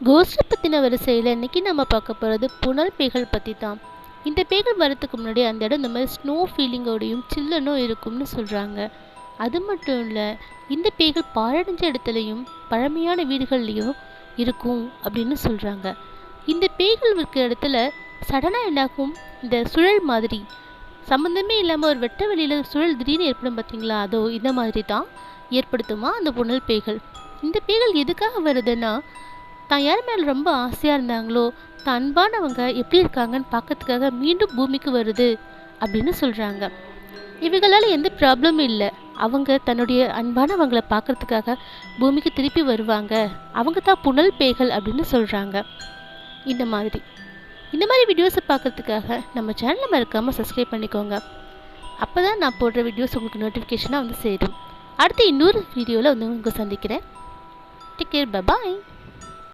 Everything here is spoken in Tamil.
கோஸ்ட் பற்றின வரிசையில் இன்றைக்கி நம்ம பார்க்க போகிறது புனல் பேகல் பற்றி தான் இந்த பேய்கள் வரத்துக்கு முன்னாடி அந்த இடம் இந்த மாதிரி ஸ்னோ ஃபீலிங்கோடையும் சில்லுனும் இருக்கும்னு சொல்கிறாங்க அது மட்டும் இல்லை இந்த பேய்கள் பாழடைஞ்ச இடத்துலையும் பழமையான வீடுகள்லேயும் இருக்கும் அப்படின்னு சொல்கிறாங்க இந்த பேய்கள் இருக்கிற இடத்துல சடனாக என்னாகும்? இந்த சுழல் மாதிரி. சம்மந்தமே இல்லாமல் ஒரு வெட்ட வெளியில் சுழல் திடீர்னு ஏற்படும் பார்த்தீங்களா அதோ இந்த மாதிரி தான் ஏற்படுத்துமா அந்த புனல் பேகல் இந்த பேய்கள் எதுக்காக வருதுன்னா தான் யார் மேலே ரொம்ப ஆசையாக இருந்தாங்களோ தான் அன்பானவங்க எப்படி இருக்காங்கன்னு பார்க்கறதுக்காக மீண்டும் பூமிக்கு வருது அப்படின்னு சொல்கிறாங்க இவங்களால் எந்த ப்ராப்ளமும் இல்லை. அவங்க தன்னுடைய அன்பானவங்களை பார்க்கறதுக்காக பூமிக்கு திருப்பி வருவாங்க. அவங்க தான் புனல் பேய்கள் அப்படின்னு சொல்கிறாங்க இந்த மாதிரி. இந்த மாதிரி வீடியோஸை பார்க்கறதுக்காக நம்ம சேனலை மறக்காமல் சப்ஸ்கிரைப் பண்ணிக்கோங்க. அப்போ தான் நான் போடுற வீடியோஸ் உங்களுக்கு நோட்டிஃபிகேஷனாக வந்து சேரும். அடுத்து இன்னொரு வீடியோவில் வந்து உங்களுக்கு சந்திக்கிறேன். Take care bye